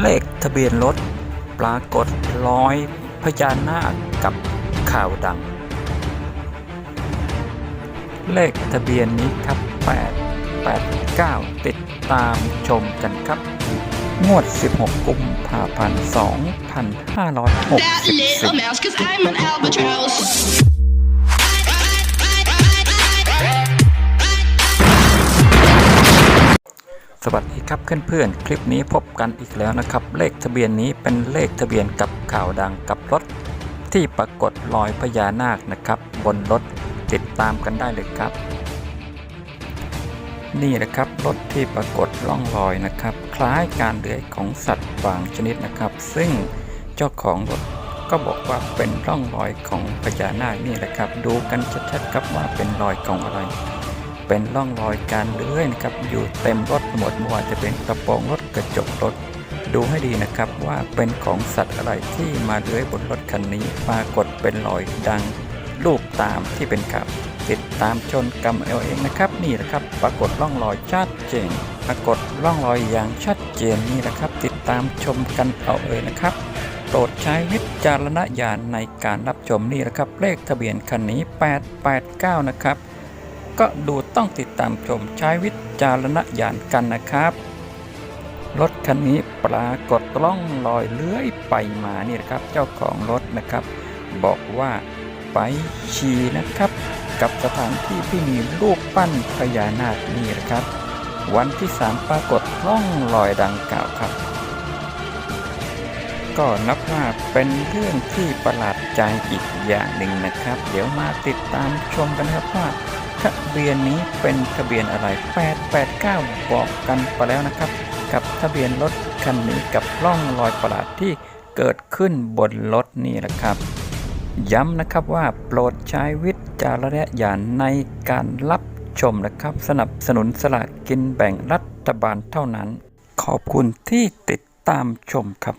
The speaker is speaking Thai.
เลขทะเบียนรถปรากฏรอยพญานาคกับข่าวดัง เลขทะเบียนนี้ครับ 889 ติดตามชมกันครับ งวด 16 กุมภาพันธ์ 2564 สวัสดีครับเพื่อนๆ คลิปนี้พบกันอีกแล้วนะครับ เลขทะเบียนนี้เป็นเลขทะเบียนกับข่าวดังกับรถ ที่ปรากฏรอยพญานาคนะครับ บนรถติดตามกันได้เลยครับ นี่นะครับรถที่ปรากฏร่องรอยนะครับ คล้ายการเลื้อยของสัตว์บางชนิดนะครับ ซึ่งเจ้าของรถก็บอกว่าเป็นร่องรอยของพญานาคนี่แหละครับ ดูกันชัดๆครับว่าเป็นรอยของอะไร เป็นร่องรอยการเลื้อยนะครับ อยู่เต็มรถหมดไม่ว่าจะเป็นกระโปรงรถกระจกรถ ดูให้ดีนะครับว่าเป็นของสัตว์อะไรที่มาเลื้อยบนรถคันนี้ปรากฏเป็นรอยดังรูปตามที่เป็นข่าวติดตามชนกรรมเอาเองนะครับ นี่แหละครับ ปรากฏร่องรอยชัดเจนปรากฏร่องรอยอย่างชัดเจนนี่แหละครับ ติดตามชมกันเอาเองนะครับโปรดใช้วิจารณญาณในการรับชมนี่แหละครับ เลขทะเบียนคันนี้ 889 นะครับ ก็ดูต้องติดตามชมใช้วิจารณญาณกันนะครับ รถคันนี้ปรากฏร่องรอยเลื้อยไปมานี่นะครับ เจ้าของรถนะครับ บอกว่าไปชีนะครับ กับสถานที่ที่มีรูปปั้นพญานาคนี่นะครับ วันที่3ปรากฏร่องรอยดังกล่าวครับ ก็นับว่าเป็นเรื่องที่ประหลาดใจอีกอย่างหนึ่งนะครับ เดี๋ยวมาติดตามชมกันนะครับว่า ทะเบียนนี้เป็นทะเบียนอะไร 889 บอกกันไปแล้วนะครับ กับทะเบียนรถคันนี้กับร่องรอยประหลาดที่เกิดขึ้นบนรถนี่แหละครับ ย้ำนะครับว่าโปรดใช้วิจารณญาณในการรับชมนะครับ สนับสนุนสลากกินแบ่งรัฐบาลเท่านั้น ขอบคุณที่ติดตามชมครับ